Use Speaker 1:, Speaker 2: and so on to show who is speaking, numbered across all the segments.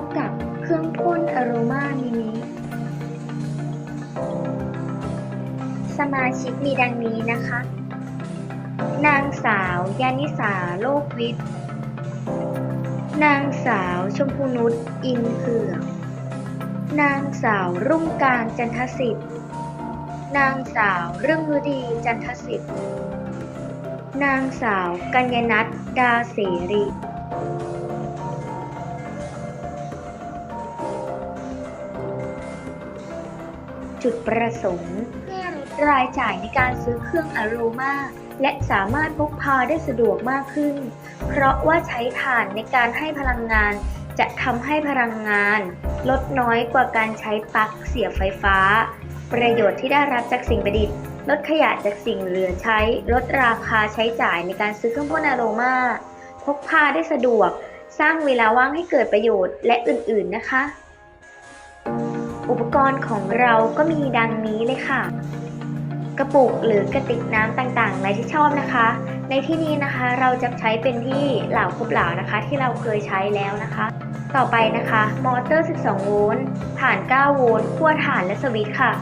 Speaker 1: พบกับเครื่องพ่นอโรมามินิสมาชิกมีดังนี้นะคะ นางสาวยานิสาโลกวิทย์ นางสาวชมพูนุชอินเผือกนางสาวรุ่งการจันทสิทธิ์ นางสาวเรื่องฤดีจันทสิทธิ์ นางสาวกัญญนัทดาเสรี จุดประสงค์เพื่อลดรายจ่ายในการซื้อเครื่องอโรมาและสามารถพกพาได้สะดวกมากขึ้น เพราะว่าใช้ถ่านในการให้พลังงาน จะทำให้พลังงาน ลดน้อยกว่าการใช้ปลั๊กเสียบไฟฟ้า ประโยชน์ที่ได้รับจากสิ่งประดิษฐ์ ลดขยะจากสิ่งเหลือใช้ ลดราคาใช้จ่ายในการซื้อเครื่องพ่นอโรมาพกพาได้สะดวก สร้างเวลาว่างให้เกิดประโยชน์และอื่น ๆ นะคะ อุปกรณ์ของเราก็มีดังนี้เลยค่ะ กระปุกหรือกระติกน้ำต่างๆในที่ชอบนะคะ ในที่นี้นะคะเราจะใช้เป็นที่เหล่าคุบเหล่านะคะ ที่เราเคยใช้แล้วนะคะ ต่อไปนะคะมอเตอร์ 12 โวลต์ถ่าน 9 โวลต์ขั้วถ่านและสวิตช์ค่ะ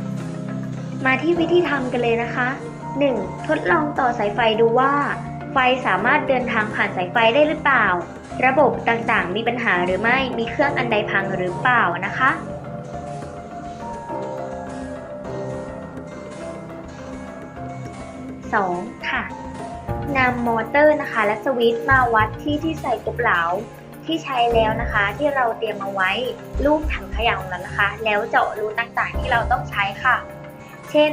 Speaker 1: มาที่วิธีทำกันเลยนะคะ 1. ทดลองต่อสายไฟดูว่า ไฟสามารถเดินทางผ่านสายไฟได้หรือเปล่า ระบบต่างๆ มีปัญหาหรือไม่มีเครื่องอันใดพังหรือเปล่านะคะ 2. ค่ะนำมอเตอร์นะคะ และสวิตช์มาวัดที่ที่ใส่กบเหลาที่ใช้แล้วนะคะ ที่เราเตรียมมาไว้รูปถังขยะของเรานะคะ แล้วเจาะรูต่างๆที่เราต้องใช้ค่ะ เช่น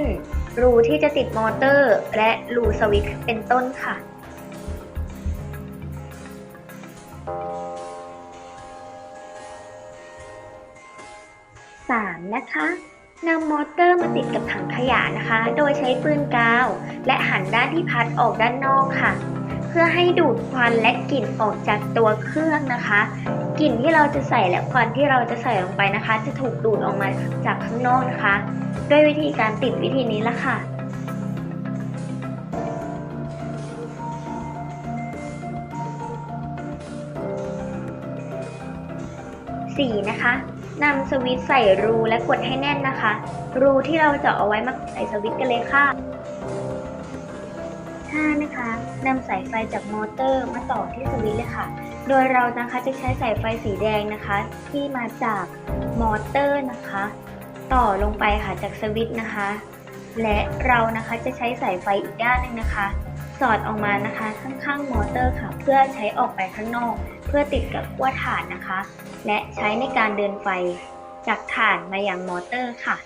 Speaker 1: รูที่จะติดมอเตอร์ และรูสวิตช์เป็นต้นค่ะ 3. นะคะ นำมอเตอร์มาติดกับถังขยะนะคะ โดยใช้ปืนกาว และหันด้านที่พัดออกด้านนอกค่ะ เพื่อให้ดูดควันและกลิ่นออกจากตัวเครื่องนะคะ กลิ่นที่เราจะใส่และควันที่เราจะใส่ลงไปนะคะ จะถูกดูดออกมาจากข้างนอกนะคะ ด้วยวิธีการติดวิธีนี้ละค่ะ 4. นะคะ นำสวิตใส่รูและกดให้แน่นนะคะ รูที่เราเจาะเอาไว้มาใส่สวิตกันเลยค่ะ 5. นะคะนำสายไฟจากมอเตอร์มาต่อที่สวิตเลยค่ะ โดยเรานะคะจะใช้สายไฟสีแดงนะคะ ที่มาจากมอเตอร์นะคะ ต่อลงไปค่ะจากสวิตนะคะ และเรานะคะจะใช้สายไฟอีกด้านหนึ่งนะคะ สอดออกมานะคะ ข้างๆมอเตอร์ค่ะ เพื่อใช้ออกไปข้างนอก เพื่อติดกับขั้วถ่านนะคะ และใช้ในการเดินไฟจากถ่านมายังมอเตอร์ค่ะ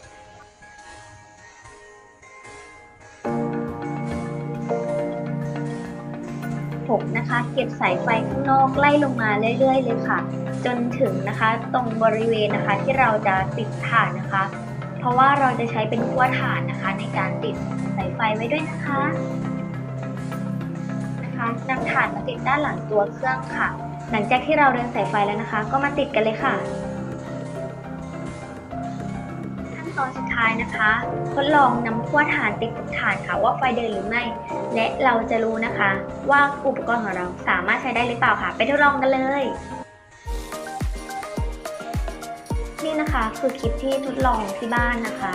Speaker 1: 6. นะคะเก็บสายไฟข้างนอกไล่ลงมาเรื่อยๆเลยค่ะ จนถึงนะคะตรงบริเวณนะคะที่เราจะติดถ่านนะคะ เพราะว่าเราจะใช้เป็นขั้วถ่านนะคะ ในการติดสายไฟไว้ด้วยนะคะ นะคะนำถ่านมาติดด้านหลังตัวเครื่องค่ะ หลังจากที่เราเดินสายไฟแล้วนะคะ ก็มาติดกันเลยค่ะ ขั้นตอนสุดท้ายนะคะ ทดลองนำขั้วถ่านติดกับถ่านค่ะว่าไฟเดินหรือไม่ และเราจะรู้นะคะ ว่าอุปกรณ์ของเราสามารถใช้ได้หรือเปล่าค่ะ ไปทดลองกันเลยนี่นะคะคือคลิปที่ทดลองที่บ้านนะคะ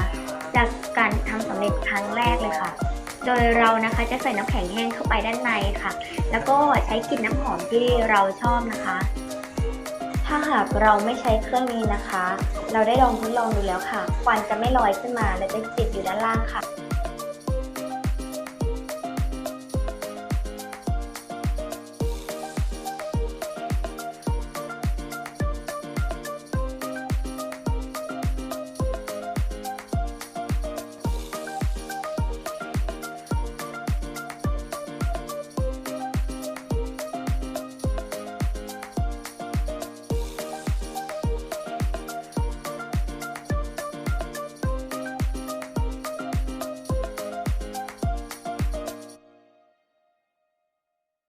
Speaker 1: จากการทำสำเร็จครั้งแรกเลยค่ะ โดยเรานะคะจะใส่น้ำแข็งแห้งเข้าไปด้านในค่ะ แล้วก็ใช้กลิ่นน้ำหอมที่เราชอบนะคะ ถ้าหากเราไม่ใช้เครื่องนี้นะคะ เราได้ลองทดลองดูแล้วค่ะควันจะไม่ลอยขึ้นมาและจะติดอยู่ด้านล่างค่ะ